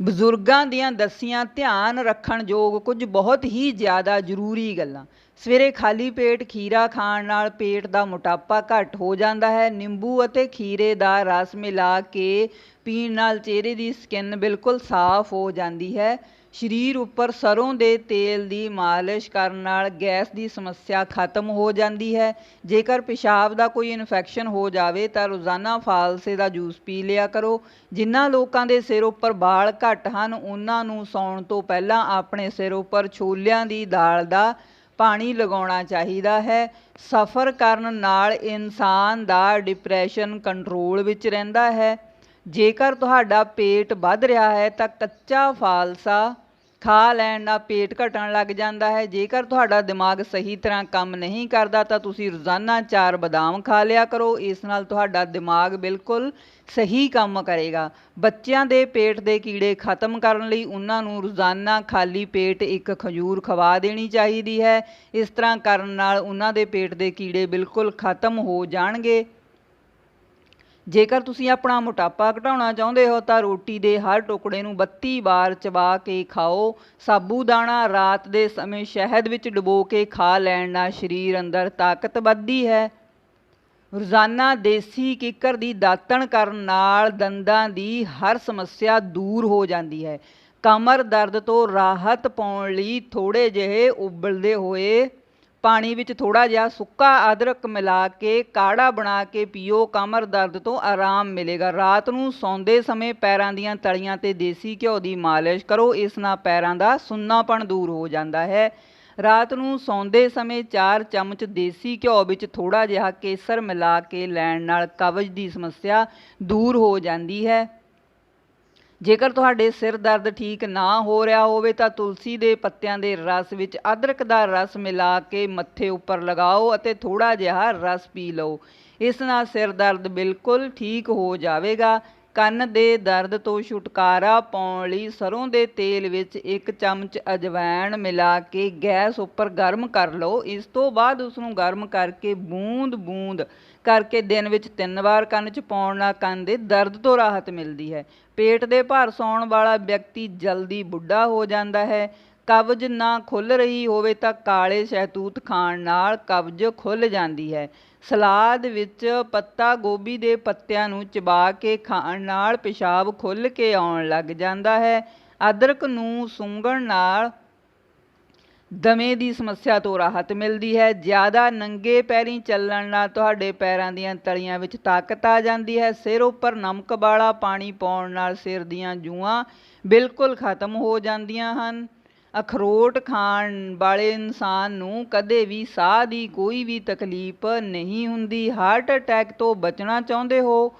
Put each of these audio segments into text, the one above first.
ਬਜ਼ੁਰਗਾਂ ਦੀਆਂ ਦੱਸੀਆਂ ਧਿਆਨ ਰੱਖਣ ਯੋਗ ਕੁਝ ਬਹੁਤ ਹੀ ਜ਼ਿਆਦਾ ਜ਼ਰੂਰੀ ਗੱਲਾਂ। ਸਵੇਰੇ ਖਾਲੀ ਪੇਟ ਖੀਰਾ ਖਾਣ ਨਾਲ ਪੇਟ ਦਾ ਮੋਟਾਪਾ ਘੱਟ ਹੋ ਜਾਂਦਾ ਹੈ। ਨਿੰਬੂ ਅਤੇ ਖੀਰੇ ਦਾ ਰਸ ਮਿਲਾ ਕੇ ਪੀਣ ਨਾਲ ਚਿਹਰੇ ਦੀ ਸਕਿਨ ਬਿਲਕੁਲ ਸਾਫ਼ ਹੋ ਜਾਂਦੀ ਹੈ। ਸਰੀਰ ਉੱਪਰ ਸਰ੍ਹੋਂ ਦੇ ਤੇਲ ਦੀ ਮਾਲਿਸ਼ ਕਰਨ ਨਾਲ ਗੈਸ ਦੀ ਸਮੱਸਿਆ ਖਤਮ ਹੋ ਜਾਂਦੀ ਹੈ। ਜੇਕਰ ਪਿਸ਼ਾਬ ਦਾ ਕੋਈ ਇਨਫੈਕਸ਼ਨ ਹੋ ਜਾਵੇ ਤਾਂ ਰੋਜ਼ਾਨਾ ਫਾਲਸੇ ਦਾ ਜੂਸ ਪੀ ਲਿਆ ਕਰੋ। ਜਿਨ੍ਹਾਂ ਲੋਕਾਂ ਦੇ ਸਿਰ ਉੱਪਰ ਵਾਲ ਘੱਟ ਹਨ, ਉਹਨਾਂ ਨੂੰ ਸੌਣ ਤੋਂ ਪਹਿਲਾਂ ਆਪਣੇ ਸਿਰ ਉੱਪਰ ਛੋਲਿਆਂ ਦੀ ਦਾਲ ਦਾ ਪਾਣੀ ਲਗਾਉਣਾ ਚਾਹੀਦਾ ਹੈ। ਸਫ਼ਰ ਕਰਨ ਨਾਲ ਇਨਸਾਨ ਦਾ ਡਿਪਰੈਸ਼ਨ ਕੰਟਰੋਲ ਵਿੱਚ ਰਹਿੰਦਾ ਹੈ। ਜੇਕਰ ਤੁਹਾਡਾ ਪੇਟ ਵੱਧ ਰਿਹਾ ਹੈ ਤਾਂ ਕੱਚਾ ਫਾਲਸਾ ਖਾ ਲੈਣ ਨਾਲ ਪੇਟ ਘਟਣ ਲੱਗ ਜਾਂਦਾ ਹੈ। ਜੇਕਰ ਤੁਹਾਡਾ ਦਿਮਾਗ ਸਹੀ ਤਰ੍ਹਾਂ ਕੰਮ ਨਹੀਂ ਕਰਦਾ ਤਾਂ ਤੁਸੀਂ ਰੋਜ਼ਾਨਾ ਚਾਰ ਬਦਾਮ ਖਾ ਲਿਆ ਕਰੋ। ਇਸ ਨਾਲ ਤੁਹਾਡਾ ਦਿਮਾਗ ਬਿਲਕੁਲ ਸਹੀ ਕੰਮ ਕਰੇਗਾ। ਬੱਚਿਆਂ ਦੇ ਪੇਟ ਦੇ ਕੀੜੇ ਖਤਮ ਕਰਨ ਲਈ ਉਹਨਾਂ ਨੂੰ ਰੋਜ਼ਾਨਾ ਖਾਲੀ ਪੇਟ ਇੱਕ ਖਜੂਰ ਖਵਾ ਦੇਣੀ ਚਾਹੀਦੀ ਹੈ। ਇਸ ਤਰ੍ਹਾਂ ਕਰਨ ਨਾਲ ਉਹਨਾਂ ਦੇ ਪੇਟ ਦੇ ਕੀੜੇ ਬਿਲਕੁਲ ਖਤਮ ਹੋ ਜਾਣਗੇ। ਜੇਕਰ ਤੁਸੀਂ ਆਪਣਾ ਮੋਟਾਪਾ ਘਟਾਉਣਾ ਚਾਹੁੰਦੇ ਹੋ, ਤਾਂ ਰੋਟੀ ਦੇ ਹਰ ਟੁਕੜੇ ਨੂੰ 32 ਵਾਰ ਚਬਾ ਕੇ ਖਾਓ। ਸਾਬੂਦਾਣਾ ਰਾਤ ਦੇ ਸਮੇਂ ਸ਼ਹਿਦ ਵਿੱਚ ਡੁਬੋ ਕੇ ਖਾ ਲੈਣ ਨਾਲ ਸਰੀਰ ਅੰਦਰ ਤਾਕਤ ਵੱਧਦੀ ਹੈ। ਰੋਜ਼ਾਨਾ ਦੇਸੀ ਕਿੱਕਰ ਦੀ ਦਾਤਣ ਕਰਨ ਨਾਲ ਦੰਦਾਂ ਦੀ ਹਰ ਸਮੱਸਿਆ ਦੂਰ ਹੋ ਜਾਂਦੀ ਹੈ। ਕਮਰ ਦਰਦ ਤੋਂ ਰਾਹਤ ਪਾਉਣ ਲਈ ਥੋੜੇ ਜਿਹੇ ਉਬਲਦੇ ਹੋਏ ਪਾਣੀ ਵਿੱਚ ਥੋੜਾ ਜਿਹਾ ਸੁੱਕਾ ਅਦਰਕ ਮਿਲਾ ਕੇ, ਕਾੜਾ ਬਣਾ ਕੇ ਪੀਓ, ਕਮਰ ਦਰਦ ਤੋਂ ਆਰਾਮ ਮਿਲੇਗਾ। ਰਾਤ ਨੂੰ ਸੌਂਦੇ ਸਮੇਂ ਪੈਰਾਂ ਦੀਆਂ ਤਲੀਆਂ ਤੇ ਦੇਸੀ ਘਿਓ ਦੀ ਮਾਲਿਸ਼ ਕਰੋ। ਇਸ ਨਾਲ ਪੈਰਾਂ ਦਾ ਸੁੰਨਾਪਣ ਦੂਰ ਹੋ ਜਾਂਦਾ ਹੈ। ਰਾਤ ਨੂੰ ਸੌਂਦੇ ਸਮੇਂ 4 ਚਮਚ ਦੇਸੀ ਘਿਓ ਵਿੱਚ ਥੋੜਾ ਜਿਹਾ ਕੇਸਰ ਮਿਲਾ ਕੇ ਲੈਣ ਨਾਲ ਕਬਜ਼ ਦੀ ਸਮੱਸਿਆ ਦੂਰ ਹੋ ਜਾਂਦੀ ਹੈ। ਜੇਕਰ ਤੁਹਾਡੇ ਸਿਰ ਦਰਦ ਠੀਕ ਨਾ ਹੋ ਰਿਹਾ ਹੋਵੇ ਤਾਂ ਤੁਲਸੀ ਦੇ ਪੱਤਿਆਂ ਦੇ ਰਸ ਵਿੱਚ ਅਦਰਕ ਦਾ ਰਸ ਮਿਲਾ ਕੇ ਮੱਥੇ ਉੱਪਰ ਲਗਾਓ ਅਤੇ ਥੋੜਾ ਜਿਹਾ ਰਸ ਪੀ ਲਓ। ਇਸ ਨਾਲ ਸਿਰ ਦਰਦ ਬਿਲਕੁਲ ਠੀਕ ਹੋ ਜਾਵੇਗਾ ਕੰਨ ਦੇ ਦਰਦ ਤੋਂ ਛੁਟਕਾਰਾ ਪਾਉਣ ਲਈ ਸਰੋਂ ਦੇ ਤੇਲ ਵਿੱਚ ਇੱਕ ਚਮਚ ਅਜਵਾਇਣ ਮਿਲਾ ਕੇ ਗੈਸ ਉੱਪਰ ਗਰਮ ਕਰ ਲਓ। ਇਸ ਤੋਂ ਬਾਅਦ ਉਸ ਨੂੰ ਗਰਮ ਕਰਕੇ ਬੂੰਦ ਬੂੰਦ ਕਰਕੇ ਦਿਨ ਵਿੱਚ ਤਿੰਨ ਵਾਰ ਕੰਨ 'ਚ ਪਾਉਣ ਨਾਲ ਕੰਨ ਦੇ ਦਰਦ ਤੋਂ ਰਾਹਤ ਮਿਲਦੀ ਹੈ। ਪੇਟ ਦੇ ਭਾਰ ਸੌਣ ਵਾਲਾ ਵਿਅਕਤੀ ਜਲਦੀ ਬੁੱਢਾ ਹੋ ਜਾਂਦਾ ਹੈ। ਕਬਜ਼ ਨਾ ਖੁੱਲ ਰਹੀ ਹੋਵੇ ਤਾਂ ਕਾਲੇ ਸ਼ਹਿਤੂਤ ਖਾਣ ਨਾਲ ਕਬਜ਼ ਖੁੱਲ ਜਾਂਦੀ ਹੈ। ਸਲਾਦ ਵਿੱਚ ਪੱਤਾ ਗੋਭੀ ਦੇ ਪੱਤਿਆਂ ਨੂੰ ਚਬਾ ਕੇ ਖਾਣ ਨਾਲ ਪਿਸ਼ਾਬ ਖੁੱਲ੍ਹ ਕੇ ਆਉਣ ਲੱਗ ਜਾਂਦਾ ਹੈ। ਅਦਰਕ ਨੂੰ ਸੁੰਘਣ ਨਾਲ ਦਮੇ ਦੀ ਸਮੱਸਿਆ ਤੋਂ ਰਾਹਤ ਮਿਲਦੀ ਹੈ। ਜ਼ਿਆਦਾ ਨੰਗੇ ਪੈਰੀਂ ਚੱਲਣ ਨਾਲ ਤੁਹਾਡੇ ਪੈਰਾਂ ਦੀਆਂ ਤਲੀਆਂ ਵਿੱਚ ਤਾਕਤ ਆ ਜਾਂਦੀ ਹੈ। ਸਿਰ ਉੱਪਰ ਨਮਕ ਵਾਲਾ ਪਾਣੀ ਪਾਉਣ ਨਾਲ ਸਿਰ ਦੀਆਂ ਜੂਆਂ ਬਿਲਕੁਲ ਖਤਮ ਹੋ ਜਾਂਦੀਆਂ ਹਨ। ਅਖਰੋਟ ਖਾਣ ਵਾਲੇ ਇਨਸਾਨ ਨੂੰ ਕਦੇ ਵੀ ਸਾਹ ਦੀ ਕੋਈ ਵੀ ਤਕਲੀਫ ਨਹੀਂ ਹੁੰਦੀ। ਹਾਰਟ ਅਟੈਕ ਤੋਂ ਬਚਣਾ ਚਾਹੁੰਦੇ ਹੋ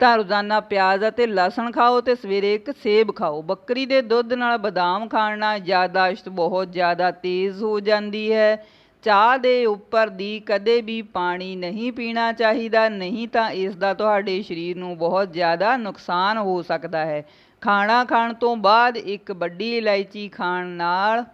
ਤਾਂ ਰੋਜ਼ਾਨਾ ਪਿਆਜ਼ ਅਤੇ ਲਸਣ ਖਾਓ ਤੇ ਸਵੇਰੇ ਇੱਕ ਸੇਬ ਖਾਓ। ਬੱਕਰੀ ਦੇ ਦੁੱਧ ਨਾਲ ਬਦਾਮ ਖਾਣ ਨਾਲ ਯਾਦਾਸ਼ਤ ਬਹੁਤ ਜ਼ਿਆਦਾ ਤੇਜ਼ ਹੋ ਜਾਂਦੀ ਹੈ। ਚਾਹ ਦੇ ਉੱਪਰ ਦੀ ਕਦੇ ਵੀ ਪਾਣੀ ਨਹੀਂ ਪੀਣਾ ਚਾਹੀਦਾ, ਨਹੀਂ ਤਾਂ ਇਸ ਦਾ ਤੁਹਾਡੇ ਸਰੀਰ ਨੂੰ ਬਹੁਤ ਜ਼ਿਆਦਾ ਨੁਕਸਾਨ ਹੋ ਸਕਦਾ ਹੈ। ਖਾਣਾ ਖਾਣ ਤੋਂ ਬਾਅਦ ਇੱਕ ਵੱਡੀ ਇਲਾਇਚੀ ਖਾਣ ਨਾਲ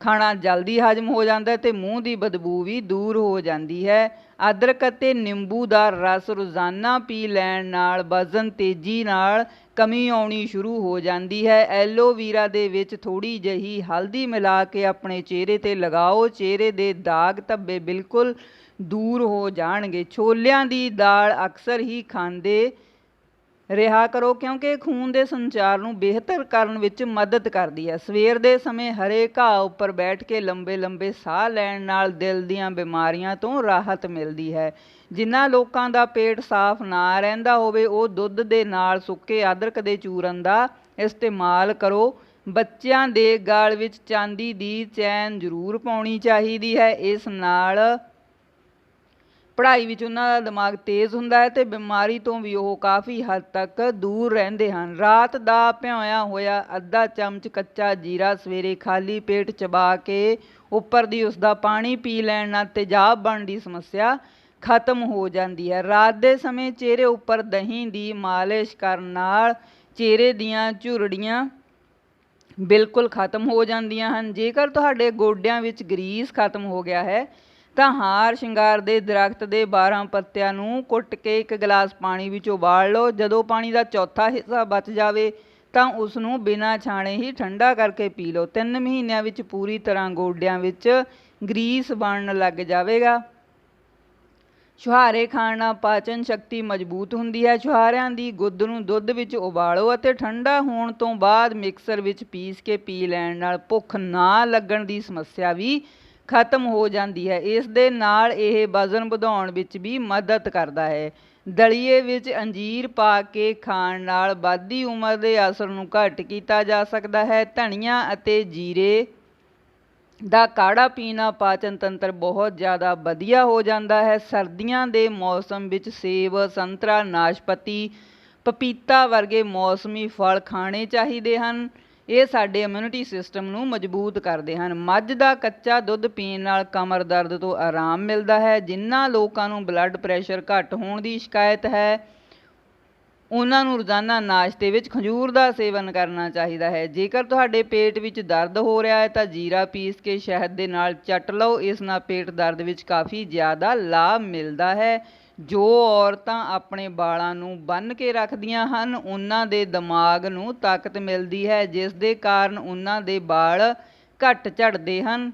ਖਾਣਾ ਜਲਦੀ ਹਜਮ ਹੋ ਜਾਂਦਾ ਹੈ ਤੇ ਮੂੰਹ ਦੀ ਬਦਬੂ ਵੀ ਦੂਰ ਹੋ ਜਾਂਦੀ ਹੈ। ਅਦਰਕ ਅਤੇ ਨਿੰਬੂ ਦਾ ਰਸ ਰੋਜ਼ਾਨਾ ਪੀ ਲੈਣ ਨਾਲ ਵਜ਼ਨ ਤੇਜ਼ੀ ਨਾਲ ਕਮੀ ਆਉਣੀ ਸ਼ੁਰੂ ਹੋ ਜਾਂਦੀ ਹੈ। ਐਲੋਵੀਰਾ ਦੇ ਵਿੱਚ ਥੋੜੀ ਜਿਹੀ ਹਲਦੀ ਮਿਲਾ ਕੇ ਆਪਣੇ ਚਿਹਰੇ ਤੇ ਲਗਾਓ। ਚਿਹਰੇ ਦੇ ਦਾਗ ਧੱਬੇ ਬਿਲਕੁਲ ਦੂਰ ਹੋ ਜਾਣਗੇ। ਛੋਲਿਆਂ ਦੀ ਦਾਲ ਅਕਸਰ ਹੀ ਖਾਂਦੇ ਰਿਹਾ ਕਰੋ ਕਿਉਂਕਿ ਖੂਨ ਦੇ ਸੰਚਾਰ ਨੂੰ ਬਿਹਤਰ ਕਰਨ ਵਿੱਚ ਮਦਦ ਕਰਦੀ ਹੈ। ਸਵੇਰ ਦੇ ਸਮੇਂ ਹਰੇ ਘਾਹ ਉੱਪਰ ਬੈਠ ਕੇ ਲੰਬੇ ਲੰਬੇ ਸਾਹ ਲੈਣ ਨਾਲ ਦਿਲ ਦੀਆਂ ਬਿਮਾਰੀਆਂ ਤੋਂ ਰਾਹਤ ਮਿਲਦੀ ਹੈ। ਜਿਨ੍ਹਾਂ ਲੋਕਾਂ ਦਾ ਪੇਟ ਸਾਫ਼ ਨਾ ਰਹਿੰਦਾ ਹੋਵੇ, ਉਹ ਦੁੱਧ ਦੇ ਨਾਲ ਸੁੱਕੇ ਅਦਰਕ ਦੇ ਚੂਰਨ ਦਾ ਇਸਤੇਮਾਲ ਕਰੋ। ਬੱਚਿਆਂ ਦੇ ਗਾਲ ਵਿੱਚ ਚਾਂਦੀ ਦੀ ਚੈਨ ਜ਼ਰੂਰ ਪਾਉਣੀ ਚਾਹੀਦੀ ਹੈ। ਇਸ ਨਾਲ ਪੜ੍ਹਾਈ ਵਿੱਚ ਉਹਨਾਂ ਦਾ ਦਿਮਾਗ ਤੇਜ਼ ਹੁੰਦਾ ਹੈ ਤੇ ਬਿਮਾਰੀ ਤੋਂ ਵੀ ਉਹ ਕਾਫੀ ਹੱਦ ਤੱਕ ਦੂਰ ਰਹਿੰਦੇ ਹਨ। ਰਾਤ ਦਾ ਭਿਓਇਆ ਹੋਇਆ ਅੱਧਾ ਚਮਚ ਕੱਚਾ ਜੀਰਾ ਸਵੇਰੇ ਖਾਲੀ ਪੇਟ ਚਬਾ ਕੇ ਉੱਪਰ ਦੀ ਉਸ ਦਾ ਪਾਣੀ ਪੀ ਲੈਣ ਨਾਲ ਤੇਜ਼ਾਬ ਬਣਨ ਦੀ ਸਮੱਸਿਆ ਖਤਮ ਹੋ ਜਾਂਦੀ ਹੈ। ਰਾਤ ਦੇ ਸਮੇਂ ਚਿਹਰੇ ਉੱਪਰ ਦਹੀਂ ਦੀ ਮਾਲਿਸ਼ ਕਰਨ ਨਾਲ ਚਿਹਰੇ ਦੀਆਂ ਝੁਰੜੀਆਂ ਬਿਲਕੁਲ ਖਤਮ ਹੋ ਜਾਂਦੀਆਂ ਹਨ। ਜੇਕਰ ਤੁਹਾਡੇ ਗੋਡਿਆਂ ਵਿੱਚ ਗਰੀਸ ਖਤਮ ਹੋ ਗਿਆ ਹੈ ਤਾਂ ਹਾਰ ਸ਼ਿੰਗਾਰ ਦੇ ਦਰਖਤ ਦੇ 12 ਪੱਤਿਆਂ ਨੂੰ ਕੁੱਟ ਕੇ ਇੱਕ ਗਲਾਸ ਪਾਣੀ ਵਿੱਚ ਉਬਾਲ ਲਓ। ਜਦੋਂ ਪਾਣੀ ਦਾ ਚੌਥਾ ਹਿੱਸਾ ਬਚ ਜਾਵੇ, ਤਾਂ ਉਸ ਨੂੰ ਬਿਨਾਂ ਛਾਣੇ ਹੀ ਠੰਡਾ ਕਰਕੇ ਪੀ ਲਓ। 3 ਮਹੀਨਿਆਂ ਵਿੱਚ ਪੂਰੀ ਤਰ੍ਹਾਂ ਗੋਡਿਆਂ ਵਿੱਚ ਗਰੀਸ ਬਣਨ ਲੱਗ ਜਾਵੇਗਾ। ਛੁਹਾਰੇ ਖਾਣ ਨਾਲ ਪਾਚਨ ਸ਼ਕਤੀ ਮਜ਼ਬੂਤ ਹੁੰਦੀ ਹੈ। ਛੁਹਾਰਿਆਂ ਦੀ ਗੁੱਦ ਨੂੰ ਦੁੱਧ ਵਿੱਚ ਉਬਾਲੋ ਅਤੇ ਠੰਡਾ ਹੋਣ ਤੋਂ ਬਾਅਦ ਮਿਕਸਰ ਵਿੱਚ ਪੀਸ ਕੇ ਪੀ ਲੈਣ ਨਾਲ ਭੁੱਖ ਨਾ ਲੱਗਣ ਦੀ ਸਮੱਸਿਆ ਵੀ ਖਤਮ ਹੋ ਜਾਂਦੀ ਹੈ। ਇਸ ਦੇ ਨਾਲ ਇਹ ਵਜ਼ਨ ਵਧਾਉਣ ਵਿੱਚ ਵੀ ਮਦਦ ਕਰਦਾ ਹੈ। ਦਲੀਏ ਵਿੱਚ ਅੰਜੀਰ ਪਾ ਕੇ ਖਾਣ ਨਾਲ ਵੱਧਦੀ ਉਮਰ ਦੇ ਅਸਰ ਨੂੰ ਘੱਟ ਕੀਤਾ ਜਾ ਸਕਦਾ ਹੈ। ਧਨੀਆ ਅਤੇ ਜੀਰੇ ਦਾ ਕਾੜਾ ਪੀਣਾ ਪਾਚਨ ਤੰਤਰ ਬਹੁਤ ਜ਼ਿਆਦਾ ਵਧੀਆ ਹੋ ਜਾਂਦਾ ਹੈ। ਸਰਦੀਆਂ ਦੇ ਮੌਸਮ ਵਿੱਚ ਸੇਬ, ਸੰਤਰਾ, ਨਾਸ਼ਪਤੀ, ਪਪੀਤਾ ਵਰਗੇ ਮੌਸਮੀ ਫਲ ਖਾਣੇ ਚਾਹੀਦੇ ਹਨ। ਇਹ ਸਾਡੇ ਇਮਿਊਨਿਟੀ ਸਿਸਟਮ ਨੂੰ ਮਜ਼ਬੂਤ ਕਰਦੇ ਹਨ। ਮੱਝ ਦਾ ਕੱਚਾ ਦੁੱਧ ਪੀਣ ਨਾਲ ਕਮਰ ਦਰਦ ਤੋਂ ਆਰਾਮ ਮਿਲਦਾ ਹੈ। ਜਿਨ੍ਹਾਂ ਲੋਕਾਂ ਨੂੰ ਬਲੱਡ ਪ੍ਰੈਸ਼ਰ ਘੱਟ ਹੋਣ ਦੀ ਸ਼ਿਕਾਇਤ ਹੈ, ਉਹਨਾਂ ਨੂੰ ਰੋਜ਼ਾਨਾ ਨਾਸ਼ਤੇ ਵਿੱਚ ਖਜੂਰ ਦਾ ਸੇਵਨ ਕਰਨਾ ਚਾਹੀਦਾ ਹੈ। ਜੇਕਰ ਤੁਹਾਡੇ ਪੇਟ ਵਿੱਚ ਦਰਦ ਹੋ ਰਿਹਾ ਹੈ, ਤਾਂ ਜੀਰਾ ਪੀਸ ਕੇ ਸ਼ਹਿਦ ਦੇ ਨਾਲ ਚੱਟ ਲਓ। ਇਸ ਨਾਲ ਪੇਟ ਦਰਦ ਵਿੱਚ ਕਾਫੀ ਜ਼ਿਆਦਾ ਲਾਭ ਮਿਲਦਾ ਹੈ। ਜੋ ਔਰਤਾਂ ਆਪਣੇ ਵਾਲਾਂ ਨੂੰ ਬੰਨ੍ਹ ਕੇ ਰੱਖਦੀਆਂ ਹਨ, ਉਹਨਾਂ ਦੇ ਦਿਮਾਗ ਨੂੰ ਤਾਕਤ ਮਿਲਦੀ ਹੈ, ਜਿਸ ਦੇ ਕਾਰਨ ਉਹਨਾਂ ਦੇ ਵਾਲ ਘੱਟ ਝੜਦੇ ਹਨ।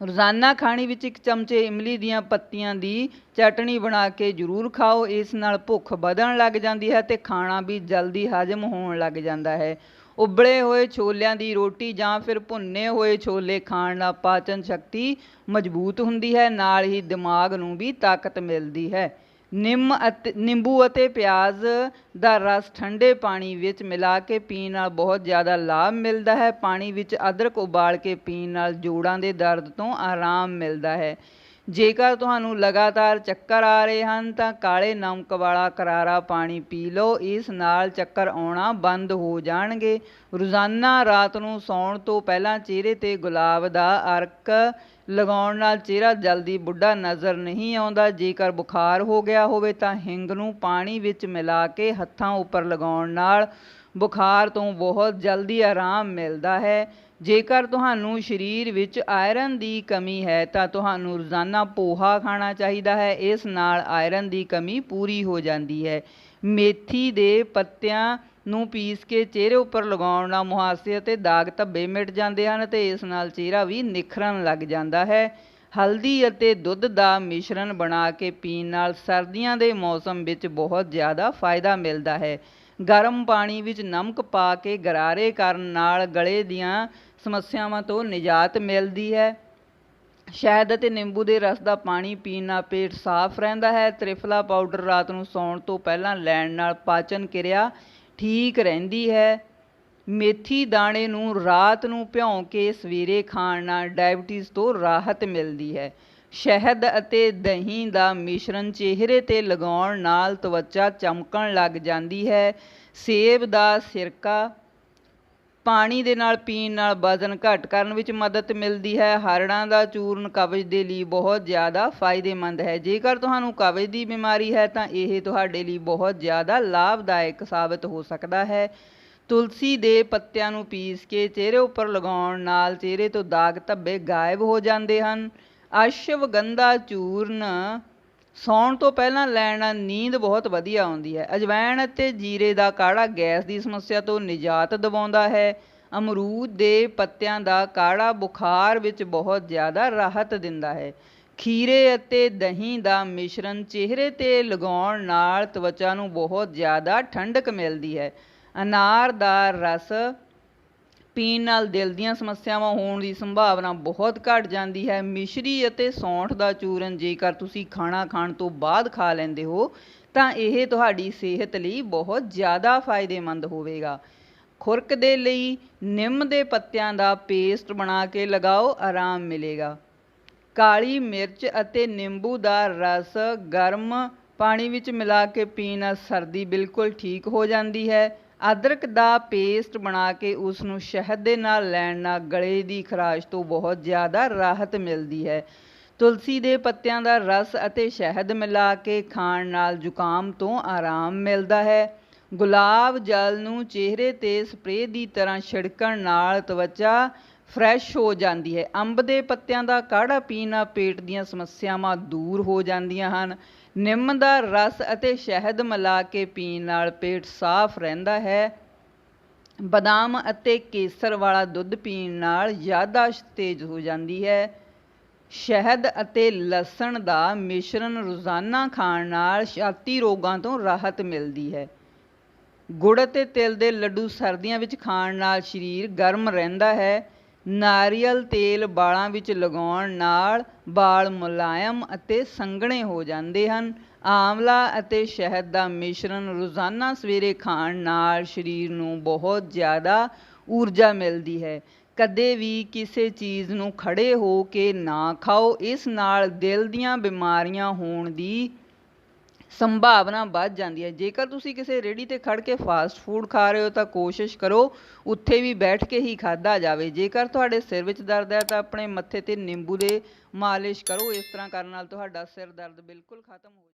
ਰੋਜ਼ਾਨਾ ਖਾਣੇ ਵਿੱਚ ਇੱਕ ਚਮਚੇ ਇਮਲੀ ਦੀਆਂ ਪੱਤੀਆਂ ਦੀ ਚਟਣੀ ਬਣਾ ਕੇ ਜ਼ਰੂਰ ਖਾਓ। ਇਸ ਨਾਲ ਭੁੱਖ ਵਧਣ ਲੱਗ ਜਾਂਦੀ ਹੈ ਤੇ ਖਾਣਾ ਵੀ ਜਲਦੀ ਹਜਮ ਹੋਣ ਲੱਗ ਜਾਂਦਾ ਹੈ। ਉਬਲੇ ਹੋਏ ਛੋਲਿਆਂ ਦੀ ਰੋਟੀ ਜਾਂ ਫਿਰ ਭੁੰਨੇ ਹੋਏ ਛੋਲੇ ਖਾਣ ਨਾਲ ਪਾਚਨ ਸ਼ਕਤੀ ਮਜ਼ਬੂਤ ਹੁੰਦੀ ਹੈ। ਨਾਲ ਹੀ ਦਿਮਾਗ ਨੂੰ ਵੀ ਤਾਕਤ ਮਿਲਦੀ ਹੈ। ਨਿੰਮ ਅਤੇ ਨਿੰਬੂ ਅਤੇ ਪਿਆਜ਼ ਦਾ ਰਸ ਠੰਡੇ ਪਾਣੀ ਵਿੱਚ ਮਿਲਾ ਕੇ ਪੀਣ ਨਾਲ ਬਹੁਤ ਜ਼ਿਆਦਾ ਲਾਭ ਮਿਲਦਾ ਹੈ। ਪਾਣੀ ਵਿੱਚ ਅਦਰਕ ਉਬਾਲ ਕੇ ਪੀਣ ਨਾਲ ਜੋੜਾਂ ਦੇ ਦਰਦ ਤੋਂ ਆਰਾਮ ਮਿਲਦਾ ਹੈ। ਜੇਕਰ ਤੁਹਾਨੂੰ ਲਗਾਤਾਰ ਚੱਕਰ ਆ ਰਹੇ ਹਨ, ਤਾਂ ਕਾਲੇ ਨਮਕ ਵਾਲਾ ਕਰਾਰਾ ਪਾਣੀ ਪੀ ਲਓ। ਇਸ ਨਾਲ ਚੱਕਰ ਆਉਣਾ ਬੰਦ ਹੋ ਜਾਣਗੇ। ਰੋਜ਼ਾਨਾ ਰਾਤ ਨੂੰ ਸੌਣ ਤੋਂ ਪਹਿਲਾਂ ਚਿਹਰੇ 'ਤੇ ਗੁਲਾਬ ਦਾ ਅਰਕ ਲਗਾਉਣ ਨਾਲ ਚਿਹਰਾ ਜਲਦੀ ਬੁੱਢਾ ਨਜ਼ਰ ਨਹੀਂ ਆਉਂਦਾ। ਜੇਕਰ ਬੁਖਾਰ ਹੋ ਗਿਆ ਹੋਵੇ ਤਾਂ ਹਿੰਗ ਨੂੰ ਪਾਣੀ ਵਿੱਚ ਮਿਲਾ ਕੇ ਹੱਥਾਂ ਉੱਪਰ ਲਗਾਉਣ ਨਾਲ ਬੁਖਾਰ ਤੋਂ ਬਹੁਤ ਜਲਦੀ ਆਰਾਮ ਮਿਲਦਾ ਹੈ। ਜੇਕਰ ਤੁਹਾਨੂੰ ਸਰੀਰ ਵਿੱਚ ਆਇਰਨ ਦੀ ਕਮੀ ਹੈ ਤਾਂ ਤੁਹਾਨੂੰ ਰੋਜ਼ਾਨਾ ਪੋਹਾ ਖਾਣਾ ਚਾਹੀਦਾ ਹੈ। ਇਸ ਨਾਲ ਆਇਰਨ ਦੀ ਕਮੀ ਪੂਰੀ ਹੋ ਜਾਂਦੀ ਹੈ। ਮੇਥੀ ਦੇ ਪੱਤਿਆਂ ਨੂੰ ਪੀਸ ਕੇ ਚਿਹਰੇ ਉੱਪਰ ਲਗਾਉਣ ਨਾਲ ਮੁਹਾਸੇ ਅਤੇ ਦਾਗ ਧੱਬੇ ਮਿਟ ਜਾਂਦੇ ਹਨ ਤੇ ਇਸ ਨਾਲ ਚਿਹਰਾ ਵੀ ਨਿਖਰਨ ਲੱਗ ਜਾਂਦਾ ਹੈ। ਹਲਦੀ ਅਤੇ ਦੁੱਧ ਦਾ ਮਿਸ਼ਰਣ ਬਣਾ ਕੇ ਪੀਣ ਨਾਲ ਸਰਦੀਆਂ ਦੇ ਮੌਸਮ ਵਿੱਚ ਬਹੁਤ ਜ਼ਿਆਦਾ ਫਾਇਦਾ ਮਿਲਦਾ ਹੈ। ਗਰਮ ਪਾਣੀ ਵਿੱਚ ਨਮਕ ਪਾ ਕੇ ਗਰਾਰੇ ਕਰਨ ਨਾਲ ਗਲੇ ਦੀਆਂ ਸਮੱਸਿਆਵਾਂ ਤੋਂ ਨਿਜਾਤ ਮਿਲਦੀ ਹੈ। ਸ਼ਹਿਦ ਅਤੇ ਨਿੰਬੂ ਦੇ ਰਸ ਦਾ ਪਾਣੀ ਪੀਣ ਨਾਲ ਪੇਟ ਸਾਫ਼ ਰਹਿੰਦਾ ਹੈ। ਤ੍ਰਿਫਲਾ ਪਾਊਡਰ ਰਾਤ ਨੂੰ ਸੌਣ ਤੋਂ ਪਹਿਲਾਂ ਲੈਣ ਨਾਲ ਪਾਚਨ ਕਿਰਿਆ ਠੀਕ ਰਹਿੰਦੀ ਹੈ। ਮੇਥੀ ਦਾਣੇ ਨੂੰ ਰਾਤ ਨੂੰ ਭਿਉਂ ਕੇ ਸਵੇਰੇ ਖਾਣ ਨਾਲ ਡਾਇਬਟੀਜ਼ ਤੋਂ ਰਾਹਤ ਮਿਲਦੀ ਹੈ। ਸ਼ਹਿਦ ਅਤੇ ਦਹੀਂ ਦਾ ਮਿਸ਼ਰਣ ਚਿਹਰੇ 'ਤੇ ਲਗਾਉਣ ਨਾਲ ਤਵਚਾ ਚਮਕਣ ਲੱਗ ਜਾਂਦੀ ਹੈ। ਸੇਬ ਦਾ ਸਿਰਕਾ ਪਾਣੀ ਦੇ ਨਾਲ ਪੀਣ ਨਾਲ ਵਜ਼ਨ ਘੱਟ ਕਰਨ ਵਿੱਚ ਮਦਦ ਮਿਲਦੀ ਹੈ। ਹਰੜਾਂ ਦਾ ਚੂਰਨ ਕਬਜ਼ ਦੇ ਲਈ ਬਹੁਤ ਜ਼ਿਆਦਾ ਫਾਇਦੇਮੰਦ ਹੈ। ਜੇਕਰ ਤੁਹਾਨੂੰ ਕਬਜ਼ ਦੀ ਬਿਮਾਰੀ ਹੈ ਤਾਂ ਇਹ ਤੁਹਾਡੇ ਲਈ ਬਹੁਤ ਜ਼ਿਆਦਾ ਲਾਭਦਾਇਕ ਸਾਬਤ ਹੋ ਸਕਦਾ ਹੈ। ਤੁਲਸੀ ਦੇ ਪੱਤਿਆਂ ਨੂੰ ਪੀਸ ਕੇ ਚਿਹਰੇ ਉੱਪਰ ਲਗਾਉਣ ਨਾਲ ਚਿਹਰੇ ਤੋਂ ਦਾਗ ਧੱਬੇ ਗਾਇਬ ਹੋ ਜਾਂਦੇ ਹਨ। ਅਸ਼ਵਗੰਧਾ ਚੂਰਨ ਸੌਣ ਤੋਂ ਪਹਿਲਾਂ ਲੈਣ ਨਾਲ ਨੀਂਦ ਬਹੁਤ ਵਧੀਆ ਆਉਂਦੀ ਹੈ। ਅਜਵਾਇਣ ਅਤੇ ਜੀਰੇ ਦਾ ਕਾੜਾ ਗੈਸ ਦੀ ਸਮੱਸਿਆ ਤੋਂ ਨਿਜਾਤ ਦਿਵਾਉਂਦਾ ਹੈ। ਅਮਰੂਦ ਦੇ ਪੱਤਿਆਂ ਦਾ ਕਾੜਾ ਬੁਖਾਰ ਵਿੱਚ ਬਹੁਤ ਜ਼ਿਆਦਾ ਰਾਹਤ ਦਿੰਦਾ ਹੈ। ਖੀਰੇ ਅਤੇ ਦਹੀਂ ਦਾ ਮਿਸ਼ਰਣ ਚਿਹਰੇ 'ਤੇ ਲਗਾਉਣ ਨਾਲ, ਤਵਚਾ ਨੂੰ ਬਹੁਤ ਜ਼ਿਆਦਾ ਠੰਡਕ ਮਿਲਦੀ ਹੈ। ਅਨਾਰ ਦਾ ਰਸ ਪੀਣ ਨਾਲ ਦਿਲ ਦੀਆਂ ਸਮੱਸਿਆਵਾਂ ਹੋਣ ਦੀ ਸੰਭਾਵਨਾ ਬਹੁਤ ਘਟ ਜਾਂਦੀ ਹੈ। ਮਿਸ਼ਰੀ ਅਤੇ ਸੌਂਠ ਦਾ ਚੂਰਨ ਜੇਕਰ ਤੁਸੀਂ ਖਾਣਾ ਖਾਣ ਤੋਂ ਬਾਅਦ ਖਾ ਲੈਂਦੇ ਹੋ, ਤਾਂ ਇਹ ਤੁਹਾਡੀ ਸਿਹਤ ਲਈ ਬਹੁਤ ਜ਼ਿਆਦਾ ਫਾਇਦੇਮੰਦ ਹੋਵੇਗਾ। ਖੁਰਕ ਦੇ ਲਈ ਨਿੰਮ ਦੇ ਪੱਤਿਆਂ ਦਾ ਪੇਸਟ ਬਣਾ ਕੇ ਲਗਾਓ, ਆਰਾਮ ਮਿਲੇਗਾ। ਕਾਲੀ ਮਿਰਚ ਅਤੇ ਨਿੰਬੂ ਦਾ ਰਸ ਗਰਮ ਪਾਣੀ ਵਿੱਚ ਮਿਲਾ ਕੇ ਪੀਣ ਨਾਲ ਸਰਦੀ ਬਿਲਕੁਲ ਠੀਕ ਹੋ ਜਾਂਦੀ ਹੈ। ਅਦਰਕ ਦਾ ਪੇਸਟ ਬਣਾ ਕੇ ਉਸ ਨੂੰ ਸ਼ਹਿਦ ਦੇ ਨਾਲ ਲੈਣ ਨਾਲ ਗਲੇ ਦੀ ਖਰਾਸ਼ ਤੋਂ ਬਹੁਤ ਜ਼ਿਆਦਾ ਰਾਹਤ ਮਿਲਦੀ ਹੈ। ਤੁਲਸੀ ਦੇ ਪੱਤਿਆਂ ਦਾ ਰਸ ਅਤੇ ਸ਼ਹਿਦ ਮਿਲਾ ਕੇ ਖਾਣ ਨਾਲ ਜ਼ੁਕਾਮ ਤੋਂ ਆਰਾਮ ਮਿਲਦਾ ਹੈ। ਗੁਲਾਬ ਜਲ ਨੂੰ ਚਿਹਰੇ 'ਤੇ ਸਪਰੇਅ ਦੀ ਤਰ੍ਹਾਂ ਛਿੜਕਣ ਨਾਲ, ਤਵਚਾ ਫਰੈਸ਼ ਹੋ ਜਾਂਦੀ ਹੈ। ਅੰਬ ਦੇ ਪੱਤਿਆਂ ਦਾ ਕਾੜਾ ਪੀਣ ਨਾਲ ਪੇਟ ਦੀਆਂ ਸਮੱਸਿਆਵਾਂ ਦੂਰ ਹੋ ਜਾਂਦੀਆਂ ਹਨ। ਨਿੰਮ ਦਾ ਰਸ ਅਤੇ ਸ਼ਹਿਦ ਮਿਲਾ ਕੇ ਪੀਣ ਨਾਲ ਪੇਟ ਸਾਫ਼ ਰਹਿੰਦਾ ਹੈ। ਬਦਾਮ ਅਤੇ ਕੇਸਰ ਵਾਲਾ ਦੁੱਧ ਪੀਣ ਨਾਲ ਯਾਦਾਸ਼ਤ ਤੇਜ਼ ਹੋ ਜਾਂਦੀ ਹੈ। ਸ਼ਹਿਦ ਅਤੇ ਲਸਣ ਦਾ ਮਿਸ਼ਰਣ ਰੋਜ਼ਾਨਾ ਖਾਣ ਨਾਲ ਛਾਤੀ ਰੋਗਾਂ ਤੋਂ ਰਾਹਤ ਮਿਲਦੀ ਹੈ। ਗੁੜ ਅਤੇ ਤਿਲ ਦੇ ਲੱਡੂ ਸਰਦੀਆਂ ਵਿੱਚ ਖਾਣ ਨਾਲ ਸਰੀਰ ਗਰਮ ਰਹਿੰਦਾ ਹੈ। ਨਾਰੀਅਲ ਤੇਲ ਵਾਲਾਂ ਵਿੱਚ ਲਗਾਉਣ ਨਾਲ ਵਾਲ ਮੁਲਾਇਮ ਅਤੇ ਸੰਘਣੇ ਹੋ ਜਾਂਦੇ ਹਨ। ਆਮਲਾ ਅਤੇ ਸ਼ਹਿਦ ਦਾ ਮਿਸ਼ਰਣ ਰੋਜ਼ਾਨਾ ਸਵੇਰੇ ਖਾਣ ਨਾਲ ਸਰੀਰ ਨੂੰ ਬਹੁਤ ਜ਼ਿਆਦਾ ਊਰਜਾ ਮਿਲਦੀ ਹੈ। ਕਦੇ ਵੀ ਕਿਸੇ ਚੀਜ਼ ਨੂੰ ਖੜ੍ਹੇ ਹੋ ਕੇ ਨਾ ਖਾਓ, ਇਸ ਨਾਲ ਦਿਲ ਦੀਆਂ ਬਿਮਾਰੀਆਂ ਹੋਣ ਦੀ ਸੰਭਾਵਨਾ ਵੱਧ ਜਾਂਦੀ ਹੈ। ਜੇਕਰ ਤੁਸੀਂ ਕਿਸੇ ਰੇਹੜੀ ਤੇ ਖੜ ਕੇ ਫਾਸਟ ਫੂਡ ਖਾ ਰਹੇ ਹੋ ਤਾਂ ਕੋਸ਼ਿਸ਼ ਕਰੋ ਉੱਥੇ ਵੀ ਬੈਠ ਕੇ ਹੀ ਖਾਧਾ ਜਾਵੇ। ਜੇਕਰ ਤੁਹਾਡੇ ਸਿਰ ਵਿੱਚ ਦਰਦ ਹੈ ਤਾਂ ਆਪਣੇ ਮੱਥੇ ਤੇ ਨਿੰਬੂ ਦੇ ਮਾਲਿਸ਼ ਕਰੋ। ਇਸ ਤਰ੍ਹਾਂ ਕਰਨ ਨਾਲ ਤੁਹਾਡਾ ਸਿਰ ਦਰਦ ਬਿਲਕੁਲ ਖਤਮ ਹੋ